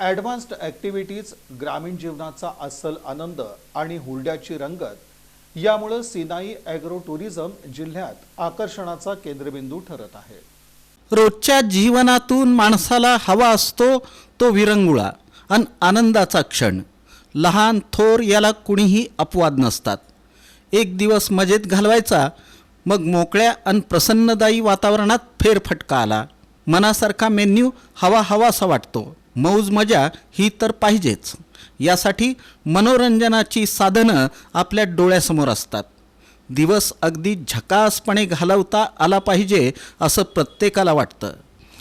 Advanced activities ग्रामीण जीवनाचा अस्सल आनंद आणि हुरड्याची रंगत यामुळं सिनाई ॲग्रो टुरिझम जिल्ह्यात आकर्षणाचा केंद्रबिंदू ठरत आहे. रोजच्या जीवनातून माणसाला हवा असतो तो विरंगुळा आणि आनंदाचा क्षण. लहान थोर याला कुणीही अपवाद नसतात. एक दिवस मजेत घालवायचा मग मोकळ्या अन प्रसन्नदायी वातावरणात फेरफटका आला. मनासारखा मेन्यू हवा हवासा वाटतो. मौज मजा ही तर पाहिजेच. यासाठी मनोरंजनाची साधनं आपल्या डोळ्यासमोर असतात. दिवस अगदी झकासपणे घालवता आला पाहिजे असं प्रत्येकाला वाटतं.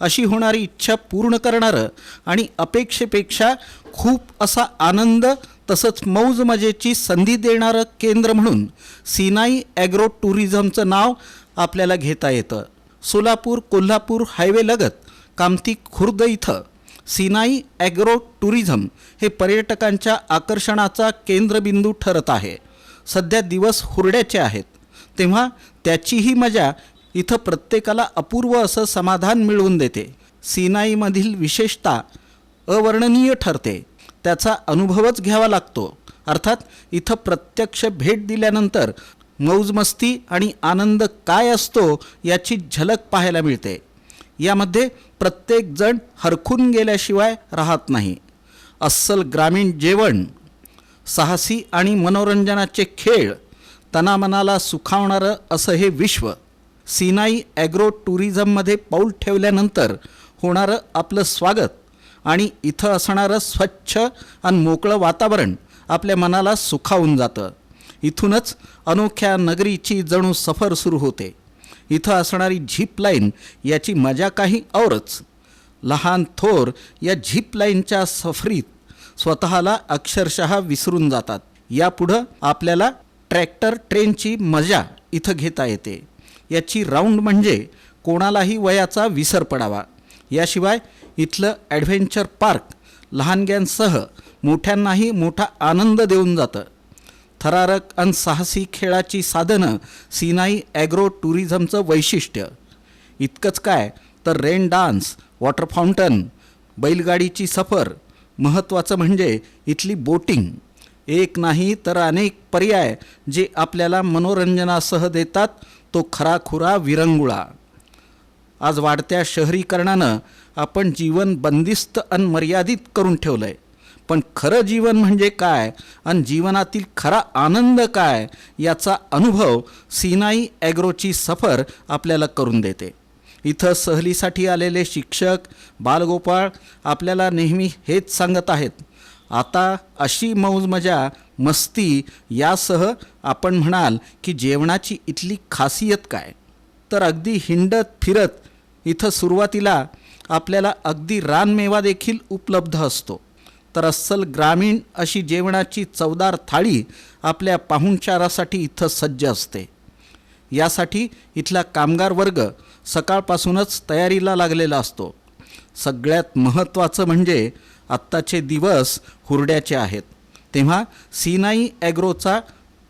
अशी होणारी इच्छा पूर्ण करणारं आणि अपेक्षेपेक्षा खूप असा आनंद तसंच मौज मजेची संधी देणारं केंद्र म्हणून सिनाई ॲग्रो टुरिझमचं नाव आपल्याला घेता येतं. सोलापूर कोल्हापूर हायवेलगत कामती खुर्द इथं. सिनाई ॲग्रो टुरिझम हे पर्यटकांच्या आकर्षणाचा केंद्रबिंदू ठरत आहे. सध्या दिवस हुरड्याचे आहेत. तेव्हा त्याचीही मजा इथं प्रत्येकाला अपूर्व असं समाधान मिळवून देते. सिनाईमधील विशेषता अवर्णनीय ठरते. त्याचा अनुभवच घ्यावा लागतो. अर्थात इथं प्रत्यक्ष भेट दिल्यानंतर मौजमस्ती आणि आनंद काय असतो याची झलक पाहायला मिळते. यामध्ये प्रत्येकजण हरखून गेल्याशिवाय राहत नाही. अस्सल ग्रामीण जेवण साहसी आणि मनोरंजनाचे खेळ तनामनाला सुखावणारं असं हे विश्व. सिनाई ॲग्रो टुरिझममध्ये पाऊल ठेवल्यानंतर होणारं आपलं स्वागत आणि इथं असणारं स्वच्छ आणि मोकळं वातावरण आपल्या मनाला सुखावून जातं. इथूनच अनोख्या नगरीची जणू सफर सुरू होते. इथं असणारी झीप लाईन याची मजा काही औरच. लहान थोर या झीप लाईनच्या सफरीत स्वतःला अक्षरशः विसरून जातात. यापुढं आपल्याला ट्रॅक्टर ट्रेनची मजा इथं घेता येते. याची राऊंड म्हणजे कोणालाही वयाचा विसर पडावा. याशिवाय इथलं ॲडव्हेंचर पार्क लहानग्यांसह मोठ्यांनाही मोठा आनंद देऊन जातं. थरारक अन साहसी खेळाची साधनं सिनाई ॲग्रो टुरिझमचं वैशिष्ट्य. इतकंच काय तर रेन डान्स वॉटर फाउंटन बैलगाडीची सफर महत्त्वाचं म्हणजे इथली बोटिंग. एक नाही तर अनेक पर्याय जे आपल्याला मनोरंजनासह देतात तो खराखुरा विरंगुळा. आज वाढत्या शहरीकरणानं आपण जीवन बंदिस्त अन मर्यादित करून ठेवलं आहे पण खरं जीवन म्हणजे काय? आणि जीवनातील खरा आनंद काय? याचा अनुभव सिनाई ॲग्रोची सफर आपल्याला करून देते. इथं सहलीसाठी आलेले शिक्षक बालगोपाळ आपल्याला नेहमी हेच सांगत आहेत. आता अशी मौजमजा मस्ती यासह आपण म्हणाल की जेवणाची इथली खासियत काय? तर अगदी हिंडत फिरत इथं सुरुवातीला आपल्याला अगदी रानमेवा देखील उपलब्ध असतो. तर अस्सल ग्रामीण अशी जेवणाची चवदार थाळी आपल्या पाहुणचारासाठी इथं सज्ज असते. यासाठी इथला कामगार वर्ग सकाळपासूनच तयारीला लागलेला असतो. सगळ्यात महत्त्वाचं म्हणजे आत्ताचे दिवस हुरड्याचे आहेत. तेव्हा सिनाई ॲग्रोचा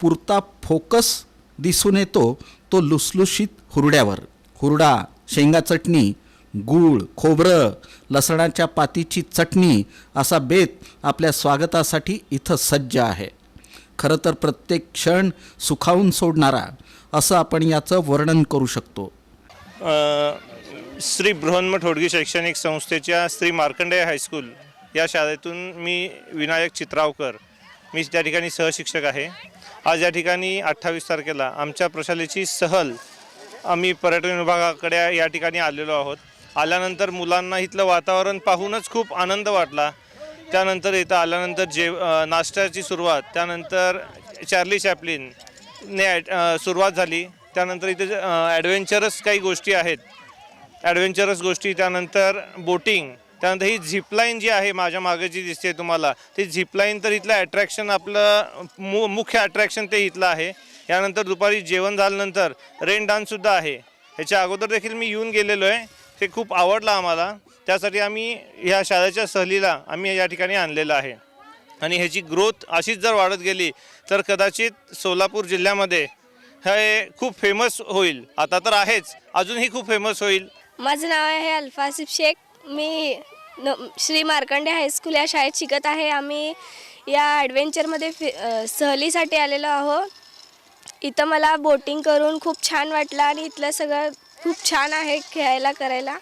पुरता फोकस दिसून येतो तो लुसलुशीत हुरड्यावर. हुरडा शेंगा चटणी गूळ खोबरं लसणाच्या पातीची चटणी असा बेत आपल्या स्वागतासाठी इथं सज्ज आहे. खरं तर प्रत्येक क्षण सुखावून सोडणारा असं आपण याचं वर्णन करू शकतो. श्री बृहन्मठ होडगी शैक्षणिक संस्थेच्या श्री मार्कंडेय हायस्कूल या शाळेतून मी विनायक चित्रावकर मी त्या ठिकाणी सहशिक्षक आहे. आज या ठिकाणी अठ्ठावीस तारखेला आमच्या प्रशालेची सहल आम्ही पर्यटन विभागाकडे या ठिकाणी आलेलो आहोत. आल्यानंतर मुलांना इथलं वातावरण पाहूनच खूप आनंद वाटला. त्यानंतर इथं आल्यानंतर जेव नाश्त्याची सुरुवात त्यानंतर चार्ली चॅपलिन ने सुरुवात झाली. त्यानंतर इथे ॲडव्हेंचरस काही गोष्टी आहेत. ॲडव्हेंचरस गोष्टी त्यानंतर बोटिंग त्यानंतर ही झिपलाईन जी आहे माझ्या मागे जी दिसते तुम्हाला ती झिपलाईन तर इथलं अट्रॅक्शन आपलं मु मुख्य अट्रॅक्शन ते इथलं आहे. यानंतर दुपारी जेवण झाल्यानंतर रेन डान्ससुद्धा आहे. ह्याच्या अगोदर देखील मी येऊन गेलेलो आहे. ते खूप आवडलं आम्हाला. त्यासाठी आम्ही ह्या शाळेच्या सहलीला आम्ही या ठिकाणी आणलेलं आहे. आणि ह्याची ग्रोथ अशीच जर वाढत गेली तर कदाचित सोलापूर जिल्ह्यामध्ये हे खूप फेमस होईल. आता तर आहेच अजूनही खूप फेमस होईल. माझं नाव आहे अल्फासिफ शेख. मी न श्री मार्कंडे हायस्कूल या शाळेत शिकत आहे. आम्ही या ॲडव्हेंचरमध्ये फि सहलीसाठी आलेलो आहो. इथं मला बोटिंग करून खूप छान वाटलं आणि इथलं सगळं खूप छान आहे खेळायला करायला.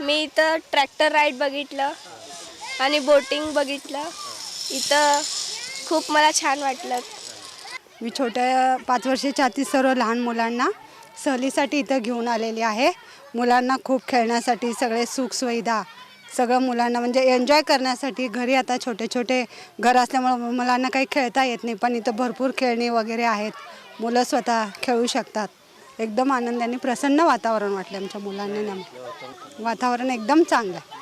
मी इथं ट्रॅक्टर राईड बघितलं आणि बोटिंग बघितलं. इथं खूप मला छान वाटलं. मी छोट्या पाच वर्षाच्या आधी सर्व लहान मुलांना सहलीसाठी इथं घेऊन आलेली आहे. मुलांना खूप खेळण्यासाठी सगळे सुखसुविधा सगळं मुलांना म्हणजे एन्जॉय करण्यासाठी घरी आता छोटे छोटे घर असल्यामुळं मुलांना काही खेळता येत नाही पण इथं भरपूर खेळणी वगैरे आहेत. मुलं स्वतः खेळू शकतात. एकदम आनंदाने प्रसन्न वातावरण वाटलं आमच्या मुलांना नेमकं. वातावरण एकदम चांगलं आहे.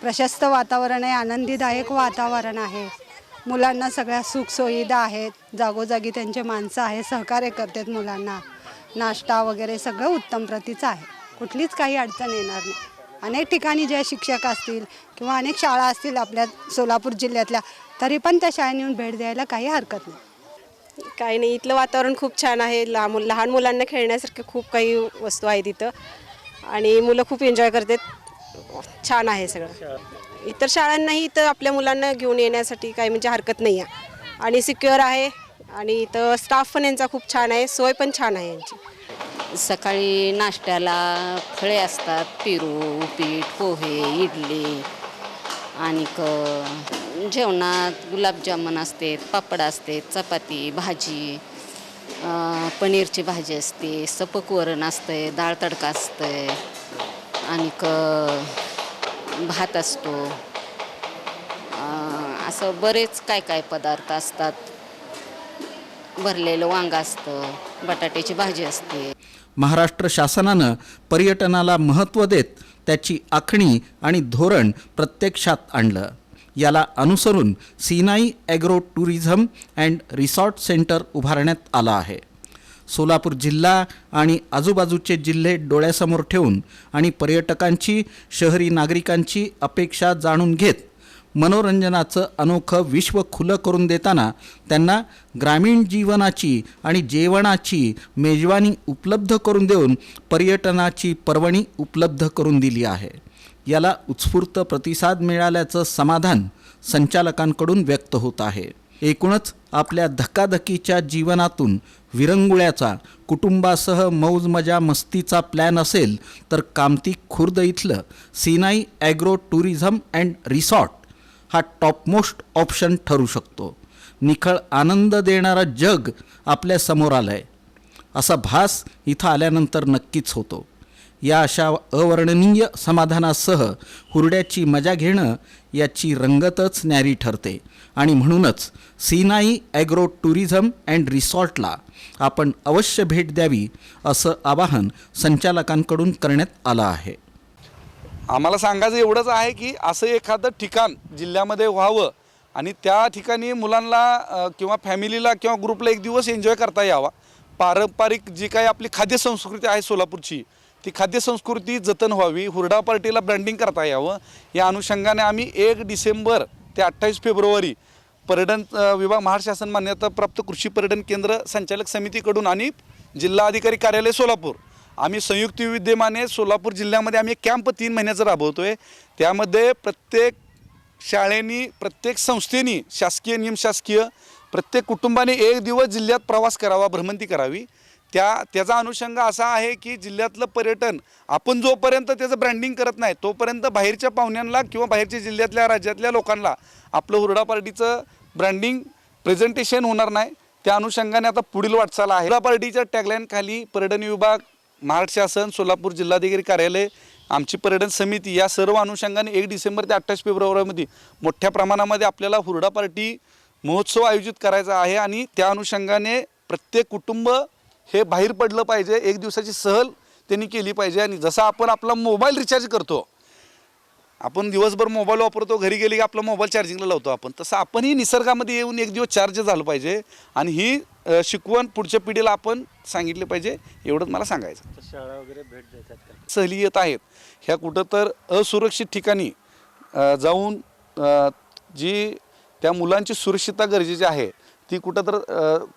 प्रशस्त वातावरण आहे आनंदीदायक वातावरण आहे. मुलांना सगळ्या सुखसुविधा आहेत जागोजागी त्यांचे माणसं आहे सहकार्य करतात मुलांना. नाश्ता वगैरे सगळं उत्तम प्रतीचं आहे. कुठलीच काही अडचण येणार नाही. अनेक ठिकाणी ज्या शिक्षक असतील किंवा अनेक शाळा असतील आपल्या सोलापूर जिल्ह्यातल्या तरी पण त्या शाळेने येऊन भेट द्यायला काही हरकत नाही. काही नाही इथलं वातावरण खूप छान आहे. लहान मुल लहान मुलांना खेळण्यासारखे खूप काही वस्तू आहेत इथं आणि मुलं खूप एन्जॉय करतात. छान आहे सगळं. इतर शाळांनाही इथं आपल्या मुलांना घेऊन येण्यासाठी काही म्हणजे हरकत नाही आहे. आणि सिक्युअर आहे. आणि इथं स्टाफ पण यांचा खूप छान आहे. सोय पण छान आहे यांची. सकाळी नाश्त्याला फळे असतात. पिरू उपीट पोहे इडली आणि जेवणात गुलाबजामुन असते पापड असते चपाती भाजी पनीरची भाजी असते सपक वरण असते डाळ तडका असते आणि भात असतो. असं बरेच काय काय पदार्थ असतात. भरलेलं वांग असतं बटाट्याची भाजी असते. महाराष्ट्र शासनानं पर्यटनाला महत्त्व देत त्याची आखणी आणि धोरण प्रत्यक्षात आणलं. याला अनुसरून Sinai agro tourism and resort center उभारण्यात आलं आहे. सोलापूर जिल्हा आणि आजूबाजूचे जिल्हे डोळ्यासमोर ठेवून आणि पर्यटकांची शहरी नागरिकांची अपेक्षा जाणून घेत मनोरंजनाचं अनोखं विश्व खुलं करून देताना त्यांना ग्रामीण जीवनाची आणि जेवणाची मेजवानी उपलब्ध करून देऊन पर्यटनाची पर्वणी उपलब्ध करून दिली आहे. याला उत्स्फूर्त प्रतिसाद मिळाल्याचं समाधान संचालकांकडून व्यक्त होत आहे. एकूणच आपल्या धकाधकीच्या जीवनातून विरंगुळ्याचा कुटुंबासह मौज मजा मस्तीचा प्लॅन असेल तर कामती खुर्द इथलं Sinai agro tourism and resort हा टॉपमोस्ट ऑप्शन ठरू शकतो. निखळ आनंद देणारं जग आपल्यासमोर आलं आहे असा भास इथं आल्यानंतर नक्कीच होतो. या अशा अवर्णनीय समाधानासह हुरड्याची मजा घेणं याची रंगतच न्यारी ठरते. आणि म्हणूनच सिनाई ॲग्रो टुरिझम अँड रिसॉर्टला आपण अवश्य भेट द्यावी असं आवाहन संचालकांकडून करण्यात आलं आहे. आम्हाला सांगायचं एवढंच आहे की असं एखादं ठिकाण जिल्ह्यामध्ये व्हावं आणि त्या ठिकाणी मुलांना किंवा फॅमिलीला किंवा ग्रुपला एक दिवस एन्जॉय करता यावा. पारंपरिक जी काही आपली खाद्यसंस्कृती आहे सोलापूरची ती खाद्यसंस्कृती जतन व्हावी हुरडा पार्टीला ब्रँडिंग करता यावं. या अनुषंगाने आम्ही एक डिसेंबर ते अठ्ठावीस फेब्रुवारी पर्यटन विभाग महाराष्ट्र मान्यता मान्यताप्राप्त कृषी पर्यटन केंद्र संचालक समितीकडून आणि जिल्हा अधिकारी कार्यालय सोलापूर. आम्ही संयुक्त विद्यमाने सोलापूर जिल्ह्यामध्ये आम्ही एक कॅम्प तीन महिन्याचा राबवतो आहे त्यामध्ये प्रत्येक शाळेनी प्रत्येक संस्थेनी शासकीय निमशासकीय प्रत्येक कुटुंबाने एक दिवस जिल्ह्यात प्रवास करावा भ्रमंती करावी. त्या त्याचा अनुषंग असा आहे की जिल्ह्यातलं पर्यटन आपण जोपर्यंत त्याचं ब्रँडिंग करत नाही तोपर्यंत बाहेरच्या पाहुण्यांना किंवा बाहेरच्या जिल्ह्यातल्या राज्यातल्या लोकांना आपलं हुरडा पार्टीचं ब्रँडिंग प्रेझेंटेशन होणार नाही. त्या अनुषंगाने आता पुढील वाटचाल आहे. हुरडा पार्टीच्या टॅगलाईनखाली पर्यटन विभाग महाराष्ट्र शासन सोलापूर जिल्हाधिकारी कार्यालय आमची पर्यटन समिती या सर्व अनुषंगाने एक डिसेंबर ते अठ्ठावीस फेब्रुवारीमध्ये मोठ्या प्रमाणामध्ये आपल्याला हुरडा पार्टी महोत्सव आयोजित करायचा आहे आणि त्या अनुषंगाने प्रत्येक कुटुंब हे बाहेर पडलं पाहिजे एक दिवसाची सहल त्यांनी केली पाहिजे आणि जसं आपण आपला मोबाईल रिचार्ज करतो आपण दिवसभर मोबाईल वापरतो घरी गेले की आपला मोबाईल चार्जिंगला लावतो आपण तसं आपणही निसर्गामध्ये येऊन एक दिवस चार्ज झालं पाहिजे आणि ही शिकवण पुढच्या पिढीला आपण सांगितले पाहिजे एवढंच मला सांगायचं. शाळा वगैरे भेट देतात सहली येत आहेत. ह्या कुठं तर असुरक्षित ठिकाणी जाऊन जी त्या मुलांची सुरक्षितता गरजेची आहे ती कुठं तर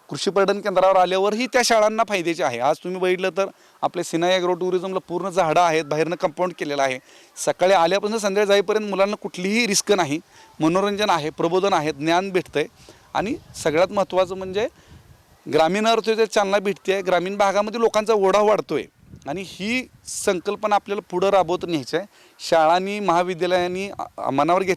कृषी पर्यटन केंद्रावर आल्यावरही त्या शाळांना फायद्याची आहे. आज तुम्ही बघितलं तर आपले सिनाई ॲग्रो टुरिझमला पूर्ण झाडं आहेत बाहेरनं कंपाऊंड केलेलं आहे. सकाळी आल्यापासून संध्याकाळी जाईपर्यंत मुलांना कुठलीही रिस्क नाही. मनोरंजन आहे प्रबोधन आहे ज्ञान भेटतं आहे आणि सगळ्यात महत्त्वाचं म्हणजे ग्रामीण अर्थव्यवस्थेत चालना भेटते आहे ग्रामीण भागामध्ये लोकांचा ओढा वाढतो आहे आणि ही संकल्पना आपल्याला पुढं राबवत न्यायची आहे शाळांनी महाविद्यालयांनी मनावर घेतली